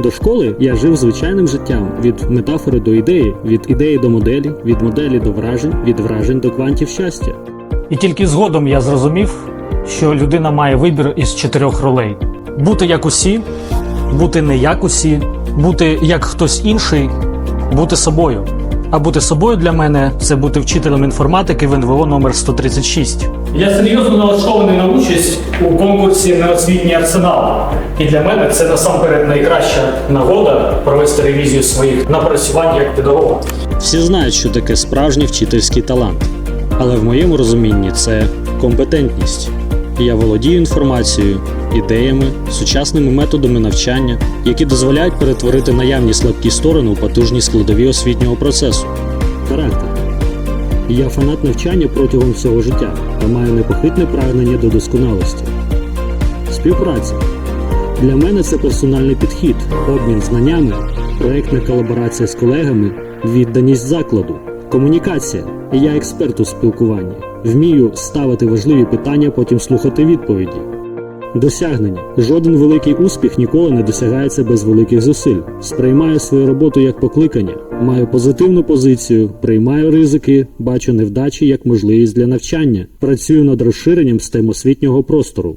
До школи я жив звичайним життям від метафори до ідеї, від ідеї до моделі, від моделі до вражень, від вражень до квантів щастя. І тільки згодом я зрозумів, що людина має вибір із чотирьох ролей: бути як усі, бути не як усі, бути як хтось інший, бути собою. А бути собою для мене це бути вчителем інформатики в НВО номер 136. Я серйозно налаштований на участь у конкурсі Неосвітній арсенал. І для мене це насамперед найкраща нагода провести ревізію своїх напрацювань як педагога. Всі знають, що таке справжній вчительський талант, але в моєму розумінні це компетентність. Я володію інформацією, ідеями, сучасними методами навчання, які дозволяють перетворити наявні слабкі сторони у потужні складові освітнього процесу. Характер. Я фанат навчання протягом всього життя та маю непохитне прагнення до досконалості. Співпраця. Для мене це персональний підхід, обмін знаннями, проектна колаборація з колегами, відданість закладу, комунікація. Я експерт у спілкуванні. Вмію ставити важливі питання, потім слухати відповіді. Досягнення. Жоден великий успіх ніколи не досягається без великих зусиль. Сприймаю свою роботу як покликання, маю позитивну позицію, приймаю ризики, бачу невдачі як можливість для навчання, працюю над розширенням STEM простору.